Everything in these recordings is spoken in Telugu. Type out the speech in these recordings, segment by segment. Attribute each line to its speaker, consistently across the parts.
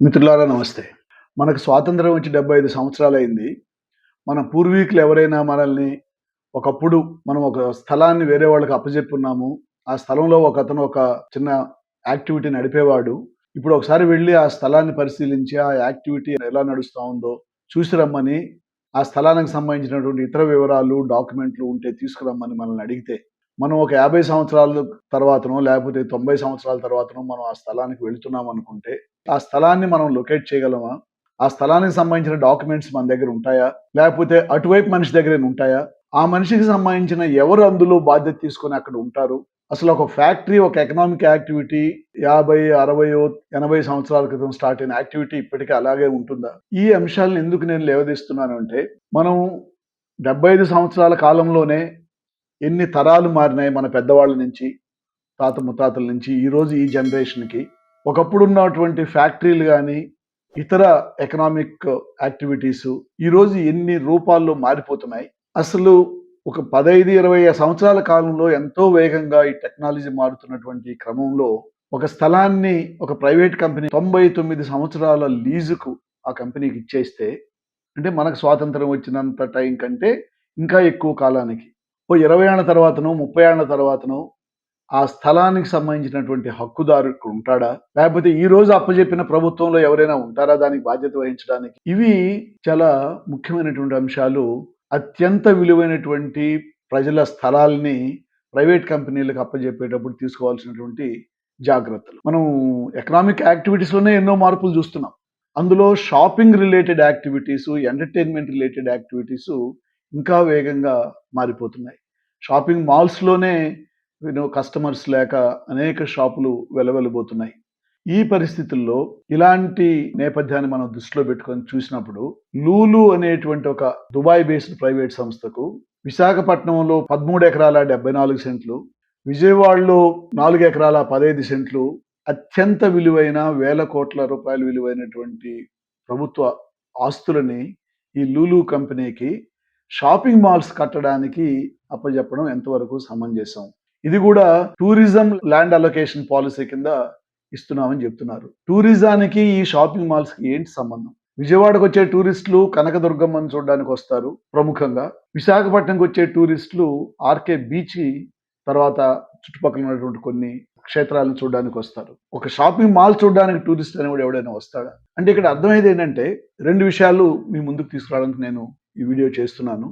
Speaker 1: మిత్రులారా నమస్తే. మనకు స్వాతంత్రం వచ్చి డెబ్బై ఐదు సంవత్సరాలు అయింది మన పూర్వీకులు ఎవరైనా మనల్ని ఒకప్పుడు మనం ఒక స్థలాన్ని వేరే వాళ్ళకి అప్పచెప్పున్నాము ఆ స్థలంలో ఒక అతను ఒక చిన్న యాక్టివిటీ నడిపేవాడు. ఇప్పుడు ఒకసారి వెళ్ళి ఆ స్థలాన్ని పరిశీలించి ఆ యాక్టివిటీ ఎలా నడుస్తూ ఉందో చూసి రమ్మని ఆ స్థలానికి సంబంధించినటువంటి ఇతర వివరాలు డాక్యుమెంట్లు ఉంటే తీసుకురమ్మని మనల్ని అడిగితే మనం ఒక యాభై సంవత్సరాల తర్వాతనో లేకపోతే తొంభై సంవత్సరాల తర్వాతనో మనం ఆ స్థలానికి వెళుతున్నాం అనుకుంటే ఆ స్థలాన్ని మనం లొకేట్ చేయగలమా? ఆ స్థలానికి సంబంధించిన డాక్యుమెంట్స్ మన దగ్గర ఉంటాయా? లేకపోతే అటువైపు మనిషి దగ్గర ఉంటాయా? ఆ మనిషికి సంబంధించిన ఎవరు అందులో బాధ్యత తీసుకొని అక్కడ ఉంటారు? అసలు ఒక ఫ్యాక్టరీ ఒక ఎకనామిక్ యాక్టివిటీ యాభై అరవై ఎనభై సంవత్సరాల క్రితం స్టార్ట్ అయిన యాక్టివిటీ ఇప్పటికీ అలాగే ఉంటుందా? ఈ అంశాలను ఎందుకు నేను లేవదీస్తున్నాను అంటే మనం డెబ్బై ఐదు సంవత్సరాల కాలంలోనే ఎన్ని తరాలు మారినాయి మన పెద్దవాళ్ళ నుంచి తాత ముత్తాతల నుంచి ఈరోజు ఈ జనరేషన్కి ఒకప్పుడు ఉన్నటువంటి ఫ్యాక్టరీలు కానీ ఇతర ఎకనామిక్ యాక్టివిటీస్ ఈరోజు ఎన్ని రూపాల్లో మారిపోతున్నాయి. అసలు ఒక పదైదు ఇరవై సంవత్సరాల కాలంలో ఎంతో వేగంగా ఈ టెక్నాలజీ మారుతున్నటువంటి క్రమంలో ఒక స్థలాన్ని ఒక ప్రైవేట్ కంపెనీ తొంభై తొమ్మిది సంవత్సరాల లీజుకు ఆ కంపెనీకి ఇచ్చేస్తే అంటే మనకు స్వాతంత్రం వచ్చినంత టైం కంటే ఇంకా ఎక్కువ కాలానికి. ఓ ఇరవై ఏళ్ళ తర్వాతనో ముప్పై ఏళ్ళ తర్వాతనో ఆ స్థలానికి సంబంధించినటువంటి హక్కుదారు ఉంటాడా? లేకపోతే ఈ రోజు అప్పచెప్పిన ప్రభుత్వంలో ఎవరైనా ఉంటారా? దానికి బాధ్యత వహించడానికి? ఇవి చాలా ముఖ్యమైనటువంటి అంశాలు. అత్యంత విలువైనటువంటి ప్రజల స్థలాల్ని ప్రైవేట్ కంపెనీలకు అప్పచెప్పేటప్పుడు తీసుకోవాల్సినటువంటి జాగ్రత్తలు. మనం ఎకనామిక్ యాక్టివిటీస్లోనే ఎన్నో మార్పులు చూస్తున్నాం. అందులో shopping related activities entertainment related activities ఇంకా వేగంగా మారిపోతున్నాయి. షాపింగ్ మాల్స్లోనే కస్టమర్స్ లేక అనేక షాపులు వెలవెలబోతున్నాయి. ఈ పరిస్థితుల్లో ఇలాంటి నేపథ్యాన్ని మనం దృష్టిలో పెట్టుకొని చూసినప్పుడు లూలు అనేటువంటి ఒక దుబాయ్ బేస్డ్ ప్రైవేట్ సంస్థకు విశాఖపట్నంలో పదమూడు ఎకరాల డెబ్బై నాలుగు సెంట్లు విజయవాడలో నాలుగు ఎకరాల పదహైదు సెంట్లు అత్యంత విలువైన వేల కోట్ల రూపాయలు విలువైనటువంటి ప్రభుత్వ ఆస్తులని ఈ లూలు కంపెనీకి షాపింగ్ మాల్స్ కట్టడానికి అప్పచెప్పడం ఎంతవరకు సమంజసం? ఇది కూడా టూరిజం ల్యాండ్ అలొకేషన్ పాలసీ కింద ఇస్తున్నామని చెప్తున్నారు. టూరిజానికి ఈ షాపింగ్ మాల్స్కి ఏంటి సంబంధం? విజయవాడకు వచ్చే టూరిస్టులు కనకదుర్గమ్మని చూడడానికి వస్తారు ప్రముఖంగా. విశాఖపట్నంకి వచ్చే టూరిస్టులు ఆర్కే బీచ్ తర్వాత చుట్టుపక్కల ఉన్నటువంటి కొన్ని క్షేత్రాలను చూడడానికి వస్తారు. ఒక షాపింగ్ మాల్ చూడడానికి టూరిస్ట్ అని కూడా ఎవడైనా వస్తాడా? అంటే ఇక్కడ అర్థమైంది ఏంటంటే రెండు విషయాలు మీ ముందుకు తీసుకురావడానికి నేను ఈ వీడియో చేస్తున్నాను.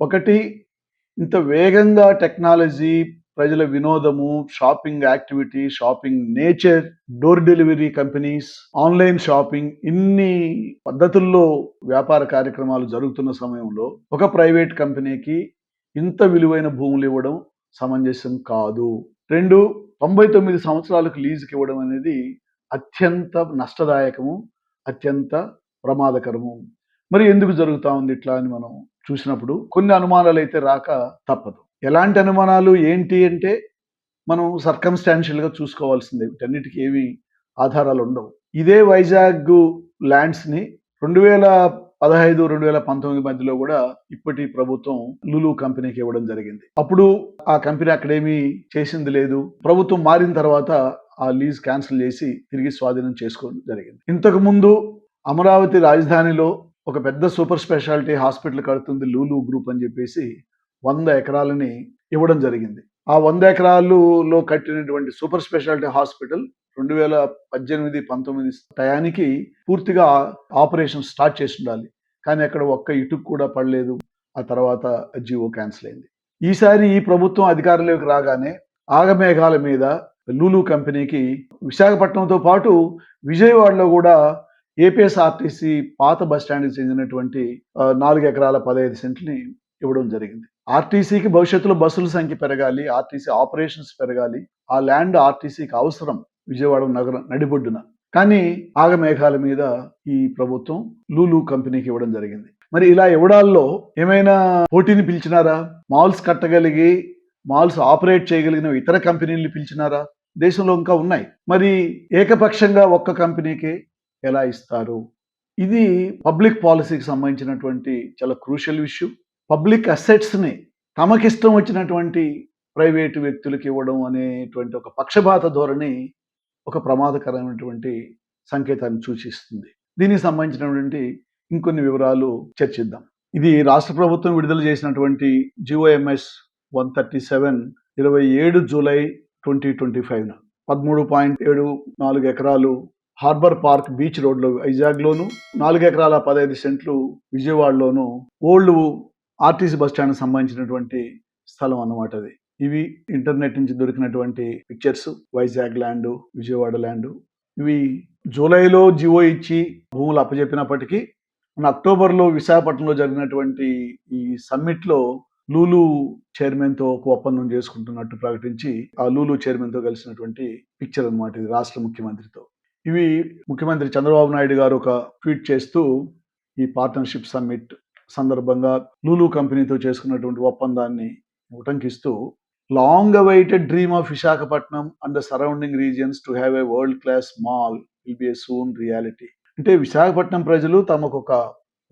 Speaker 1: ఒకటి ఇంత వేగంగా టెక్నాలజీ ప్రజల వినోదము shopping activity shopping nature door delivery companies online shopping ఇన్ని పద్ధతుల్లో వ్యాపార కార్యక్రమాలు జరుగుతున్న సమయంలో ఒక ప్రైవేట్ కంపెనీకి ఇంత విలువైన భూములు ఇవ్వడం సమంజసం కాదు. రెండు తొంభై తొమ్మిది సంవత్సరాలకు లీజుకి ఇవ్వడం అనేది అత్యంత నష్టదాయకము అత్యంత ప్రమాదకరము. మరి ఎందుకు జరుగుతూ ఉంది ఇట్లా అని మనం చూసినప్పుడు కొన్ని అనుమానాలు అయితే రాక తప్పదు. ఎలాంటి అనుమానాలు ఏంటి అంటే మనం సర్కమ్స్టాన్షియల్గా చూసుకోవాల్సిందే. వీటన్నిటికీ ఏమి ఆధారాలు ఉండవు. ఇదే వైజాగ్ ల్యాండ్స్ని రెండు వేల పదహైదు రెండు వేల పంతొమ్మిది మధ్యలో కూడా ఇప్పటి ప్రభుత్వం లులు కంపెనీకి ఇవ్వడం జరిగింది. అప్పుడు ఆ కంపెనీ అక్కడేమీ చేసింది లేదు. ప్రభుత్వం మారిన తర్వాత ఆ లీజ్ క్యాన్సిల్ చేసి తిరిగి స్వాధీనం చేసుకోవడం జరిగింది. ఇంతకు ముందు అమరావతి రాజధానిలో ఒక పెద్ద సూపర్ స్పెషాలిటీ హాస్పిటల్ కడుతుంది లూలు గ్రూప్ అని చెప్పేసి వంద ఎకరాలని ఇవ్వడం జరిగింది. ఆ వంద ఎకరాలులో కట్టినటువంటి సూపర్ స్పెషాలిటీ హాస్పిటల్ రెండు వేల పద్దెనిమిది పంతొమ్మిది టయానికి పూర్తిగా ఆపరేషన్ స్టార్ట్ చేసి ఉండాలి. కానీ అక్కడ ఒక్క ఇటుకు కూడా పడలేదు. ఆ తర్వాత జియో క్యాన్సిల్ అయింది. ఈసారి ఈ ప్రభుత్వం అధికారంలోకి రాగానే ఆగమేఘాల మీద లూలు కంపెనీకి విశాఖపట్నంతో పాటు విజయవాడలో కూడా ఏపీఎస్ఆర్టీసీ పాత బస్ స్టాండ్కి చెందినటువంటి నాలుగు ఎకరాల పదహైదు సెంట్ని ఇవ్వడం జరిగింది. ఆర్టీసీకి భవిష్యత్తులో బస్సుల సంఖ్య పెరగాలి ఆర్టీసీ ఆపరేషన్స్ పెరగాలి ఆ ల్యాండ్ ఆర్టీసీకి అవసరం విజయవాడ నగరం నడిబొడ్డున. కానీ ఆగమేఘాల మీద ఈ ప్రభుత్వం లూలు కంపెనీకి ఇవ్వడం జరిగింది. మరి ఇలా ఇవ్వడాల్లో ఏమైనా పోటీని పిలిచినారా? మాల్స్ కట్టగలిగి మాల్స్ ఆపరేట్ చేయగలిగిన ఇతర కంపెనీలు పిలిచినారా? దేశంలో ఇంకా ఉన్నాయి. మరి ఏకపక్షంగా ఒక్క కంపెనీకి ఎలా ఇస్తారు? ఇది పబ్లిక్ పాలసీకి సంబంధించినటువంటి చాలా క్రూషియల్ ఇష్యూ. పబ్లిక్ అసెట్స్ని తమకిష్టం వచ్చినటువంటి ప్రైవేటు వ్యక్తులకు ఇవ్వడం అనేటువంటి ఒక పక్షపాత ధోరణి ఒక ప్రమాదకరమైనటువంటి సంకేతాన్ని సూచిస్తుంది. దీనికి సంబంధించినటువంటి ఇంకొన్ని వివరాలు చర్చిద్దాం. ఇది రాష్ట్ర ప్రభుత్వం విడుదల చేసినటువంటి జిఓఎంఎస్ వన్ థర్టీ సెవెన్ ఇరవై ఏడు జూలై ట్వంటీ ట్వంటీ ఫైవ్ పదమూడు పాయింట్ ఏడు నాలుగు ఎకరాలు హార్బర్ పార్క్ బీచ్ రోడ్లో వైజాగ్లోను నాలుగు ఎకరాల పదహైదు సెంట్లు విజయవాడలోను ఓల్డ్ ఆర్టీసీ బస్ స్టాండ్ సంబంధించినటువంటి స్థలం అన్నమాట అది. ఇవి ఇంటర్నెట్ నుంచి దొరికినటువంటి pictures. Vizag land Vijayawada land. ఇవి జూలైలో జివో ఇచ్చి భూములు అప్పచెప్పినప్పటికీ మన అక్టోబర్లో విశాఖపట్నంలో జరిగినటువంటి ఈ సమ్మిట్లో లూలు చైర్మన్తో ఒక ఒప్పందం చేసుకుంటున్నట్టు ప్రకటించి ఆ లూలు చైర్మన్తో కలిసినటువంటి పిక్చర్ అన్నమాట ఇది రాష్ట్ర ముఖ్యమంత్రితో. ఇవి ముఖ్యమంత్రి చంద్రబాబు నాయుడు గారు ఒక ట్వీట్ చేస్తూ ఈ పార్ట్నర్షిప్ సమ్మిట్ సందర్భంగా లూలు కంపెనీతో చేసుకున్నటువంటి ఒప్పందాన్ని ఉటంకిస్తూ long awaited dream of Visakhapatnam and the surrounding regions to have a world class mall will be a soon reality అంటే విశాఖపట్నం ప్రజలు తమకు ఒక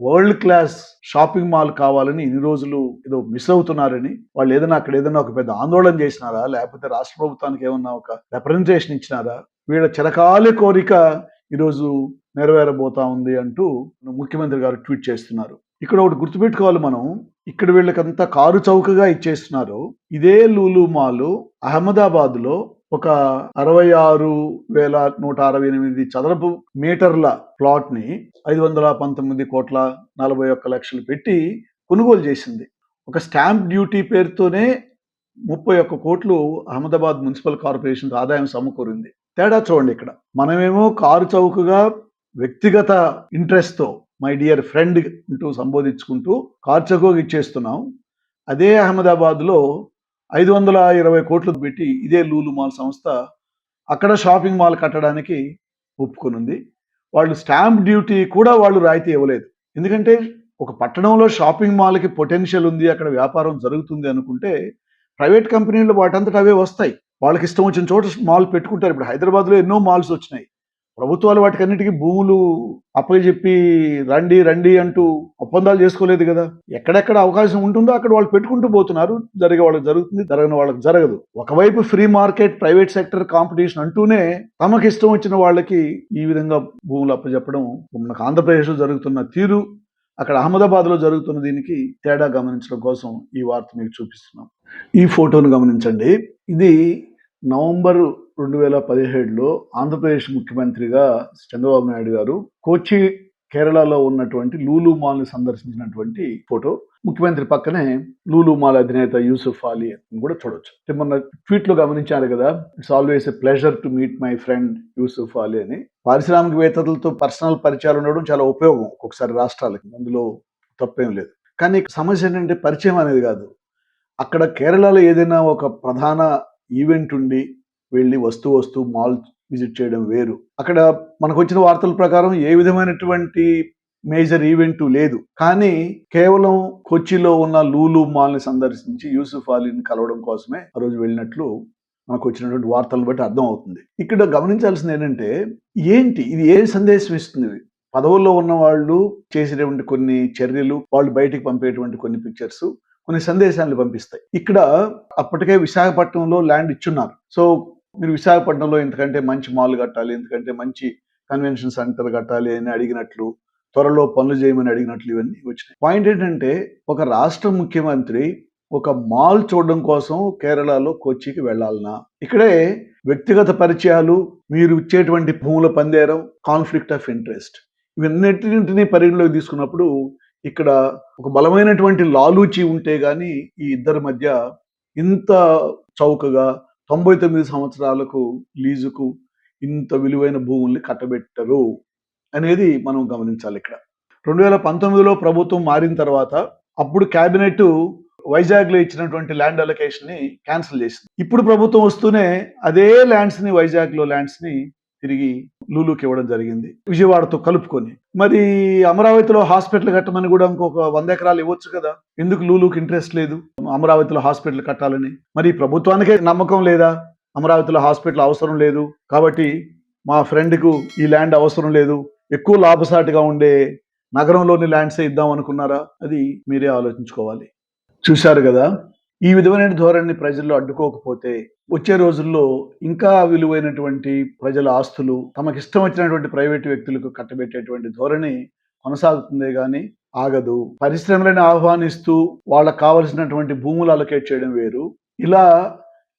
Speaker 1: వరల్డ్ క్లాస్ షాపింగ్ మాల్ కావాలని ఇన్ని రోజులు ఏదో మిస్ అవుతున్నారని వాళ్ళు ఏదైనా అక్కడ ఏదైనా ఒక పెద్ద ఆందోళన చేసినారా? లేకపోతే రాష్ట్ర ప్రభుత్వానికి ఏమన్నా ఒక రిప్రజెంటేషన్ ఇచ్చినారా? వీళ్ళ చిరకాలి కోరిక ఈరోజు నెరవేరబోతా ఉంది అంటూ ముఖ్యమంత్రి గారు ట్వీట్ చేస్తున్నారు. ఇక్కడ ఒకటి గుర్తుపెట్టుకోవాలి మనం. ఇక్కడ వీళ్ళకంతా కారు చౌకగా ఇచ్చేస్తున్నారు. ఇదే లూలు మాలు అహ్మదాబాద్లో ఒక అరవై ఆరు వేల నూట అరవై ఎనిమిది చదరపు మీటర్ల ప్లాట్ని ఐదు వందల పంతొమ్మిది కోట్ల నలభై ఒక్క లక్షలు పెట్టి కొనుగోలు చేసింది. ఒక స్టాంప్ డ్యూటీ పేరుతోనే ముప్పై ఒక్క కోట్లు అహ్మదాబాద్ మున్సిపల్ కార్పొరేషన్ ఆదాయం సమకూరింది. తేడా చూడండి ఇక్కడ. మనమేమో కారు చౌకగా వ్యక్తిగత ఇంట్రెస్ట్తో మై డియర్ ఫ్రెండ్ అంటూ సంబోధించుకుంటూ కారు చౌకగా ఇచ్చేస్తున్నాం. అదే అహ్మదాబాద్లో ఐదు వందల ఇరవై కోట్లు పెట్టి ఇదే లూలు మాల్ సంస్థ అక్కడ షాపింగ్ మాల్ కట్టడానికి ఒప్పుకునుంది. వాళ్ళు స్టాంప్ డ్యూటీ కూడా వాళ్ళు రాయితీ ఇవ్వలేదు. ఎందుకంటే ఒక పట్టణంలో షాపింగ్ మాల్కి పొటెన్షియల్ ఉంది అక్కడ వ్యాపారం జరుగుతుంది అనుకుంటే ప్రైవేట్ కంపెనీలు వాటంతట అవే వస్తాయి. వాళ్ళకి ఇష్టం వచ్చిన చోట మాల్ పెట్టుకుంటారు. ఇప్పుడు హైదరాబాద్లో ఎన్నో మాల్స్ వచ్చినాయి. ప్రభుత్వాలు వాటికన్నిటికీ భూములు అప్పచెప్పి రండి రండి అంటూ ఒప్పందాలు చేసుకోలేదు కదా. ఎక్కడెక్కడ అవకాశం ఉంటుందో అక్కడ వాళ్ళు పెట్టుకుంటూ పోతున్నారు. జరిగే వాళ్ళకి జరుగుతుంది జరగని వాళ్ళకి జరగదు. ఒకవైపు free market private sector competition అంటూనే తమకు ఇష్టం వచ్చిన వాళ్ళకి ఈ విధంగా భూములు అప్పచెప్పడం మనకు ఆంధ్రప్రదేశ్లో జరుగుతున్న తీరు అక్కడ అహ్మదాబాద్లో జరుగుతున్న దీనికి తేడా గమనించడం కోసం ఈ వార్త మీకు చూపిస్తున్నాం. ఈ ఫోటోను గమనించండి. ఇది నవంబర్ రెండు వేల పదిహేడులో ఆంధ్రప్రదేశ్ ముఖ్యమంత్రిగా చంద్రబాబు నాయుడు గారు కోచి కేరళలో ఉన్నటువంటి లూలు మాల్ని సందర్శించినటువంటి ఫోటో. ముఖ్యమంత్రి పక్కనే లూలు మాల్ అధినేత యూసుఫ్ అలీ అని కూడా చూడొచ్చు. అంటే మొన్న ట్వీట్లో గమనించారు కదా it's always a pleasure to meet my friend Yusuf Ali అని. పారిశ్రామికవేత్తలతో పర్సనల్ పరిచయాలు ఉండడం చాలా ఉపయోగం ఒక్కొక్కసారి రాష్ట్రాలకి. అందులో తప్పేం లేదు. కానీ సమస్య ఏంటంటే పరిచయం అనేది కాదు. అక్కడ కేరళలో ఏదైనా ఒక ప్రధాన ఈవెంట్ ఉండి వెళ్ళి వస్తూ వస్తూ మాల్ విజిట్ చేయడం వేరు. అక్కడ మనకు వచ్చిన వార్తల ప్రకారం ఏ విధమైనటువంటి మేజర్ ఈవెంట్ లేదు. కానీ కేవలం కొచ్చిలో ఉన్న లూలు మాల్ని సందర్శించి యూసుఫ్ అలీని కలవడం కోసమే ఆ రోజు వెళ్ళినట్లు మనకు వచ్చినటువంటి వార్తలను బట్టి అర్థం అవుతుంది ఇక్కడ గమనించాల్సింది ఏంటంటే ఏంటి? ఇది ఏ సందేశం ఇస్తుంది? పదవుల్లో ఉన్న వాళ్ళు చేసేటువంటి కొన్ని చర్యలు వాళ్ళు బయటికి పంపేటువంటి కొన్ని పిక్చర్స్ కొన్ని సందేశాలను పంపిస్తాయి. ఇక్కడ అప్పటికే విశాఖపట్నంలో ల్యాండ్ ఇచ్చున్నారు. సో మీరు విశాఖపట్నంలో ఎందుకంటే మంచి మాల్ కట్టాలి ఎందుకంటే మంచి కన్వెన్షన్ సెంటర్ కట్టాలి అని అడిగినట్లు త్వరలో పనులు చేయమని అడిగినట్లు ఇవన్నీ వచ్చినాయి. పాయింట్ ఏంటంటే ఒక రాష్ట్ర ముఖ్యమంత్రి ఒక మాల్ చూడడం కోసం కేరళలో కొచ్చికి వెళ్ళాలనా? ఇక్కడే వ్యక్తిగత పరిచయాలు మీరు ఇచ్చేటువంటి భూముల పందేరం కాన్ఫ్లిక్ట్ ఆఫ్ ఇంట్రెస్ట్ ఇవన్నిటిని పరిగణలోకి తీసుకున్నప్పుడు ఇక్కడ ఒక బలమైనటువంటి లాలూచి ఉంటే గాని ఈ ఇద్దరి మధ్య ఇంత చౌకగా తొంభై తొమ్మిది సంవత్సరాలకు లీజుకు ఇంత విలువైన భూముల్ని కట్టబెట్టరు అనేది మనం గమనించాలి ఇక్కడ. రెండు వేల పంతొమ్మిదిలో ప్రభుత్వం మారిన తర్వాత అప్పుడు క్యాబినెట్ వైజాగ్లో ఇచ్చినటువంటి ల్యాండ్ అలొకేషన్ని క్యాన్సిల్ చేసింది. ఇప్పుడు ప్రభుత్వం వస్తూనే అదే ల్యాండ్స్ని వైజాగ్లో ల్యాండ్స్ని తిరిగి లూలుకి ఇవ్వడం జరిగింది. విజయవాడతో కలుపుకొని. మరి అమరావతిలో హాస్పిటల్ కట్టమని కూడా ఇంకొక వంద ఎకరాలు ఇవ్వచ్చు కదా? ఎందుకు లూలుకి ఇంట్రెస్ట్ లేదు? అమరావతిలో హాస్పిటల్ కట్టాలని. మరి ప్రభుత్వానికే నమ్మకం లేదా? అమరావతిలో హాస్పిటల్ అవసరం లేదు. కాబట్టి మా ఫ్రెండ్కు ఈ ల్యాండ్ అవసరం లేదు. ఎక్కువ లాభసాటిగా ఉండే నగరంలోని ల్యాండ్సే ఇద్దాం అనుకున్నారా? అది మీరే ఆలోచించుకోవాలి. చూశారు కదా? ఈ విధమైన ధోరణిని ప్రజల్లో అడ్డుకోకపోతే వచ్చే రోజుల్లో ఇంకా విలువైనటువంటి ప్రజల ఆస్తులు తమకిష్టం వచ్చినటువంటి ప్రైవేటు వ్యక్తులకు కట్టబెట్టేటువంటి ధోరణి కొనసాగుతుందే కానీ ఆగదు. పరిశ్రమలను ఆహ్వానిస్తూ వాళ్ళకు కావలసినటువంటి భూములు అలొకేట్ చేయడం వేరు. ఇలా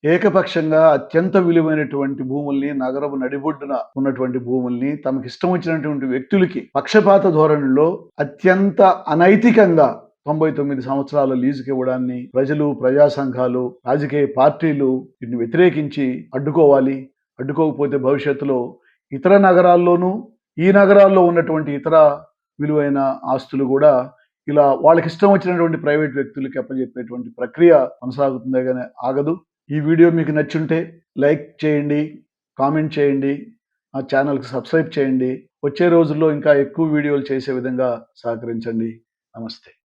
Speaker 1: ఏకపక్షంగా అత్యంత విలువైనటువంటి భూముల్ని నగరపు నడిబొడ్డున ఉన్నటువంటి భూముల్ని తమకిష్టం వచ్చినటువంటి వ్యక్తులకి పక్షపాత ధోరణిలో అత్యంత అనైతికంగా తొంభై తొమ్మిది సంవత్సరాల లీజుకి ఇవ్వడాన్ని ప్రజలు ప్రజా సంఘాలు రాజకీయ పార్టీలు వీటిని వ్యతిరేకించి అడ్డుకోవాలి. అడ్డుకోకపోతే భవిష్యత్తులో ఇతర నగరాల్లోనూ ఈ నగరాల్లో ఉన్నటువంటి ఇతర విలువైన ఆస్తులు కూడా ఇలా వాళ్ళకి ఇష్టం వచ్చినటువంటి ప్రైవేట్ వ్యక్తులకి అప్పచెప్పేటువంటి ప్రక్రియ కొనసాగుతుందే కానీ ఆగదు. ఈ వీడియో మీకు నచ్చుంటే లైక్ చేయండి కామెంట్ చేయండి మా ఛానల్కి సబ్స్క్రైబ్ చేయండి. వచ్చే రోజుల్లో ఇంకా ఎక్కువ వీడియోలు చేసే విధంగా సహకరించండి. నమస్తే.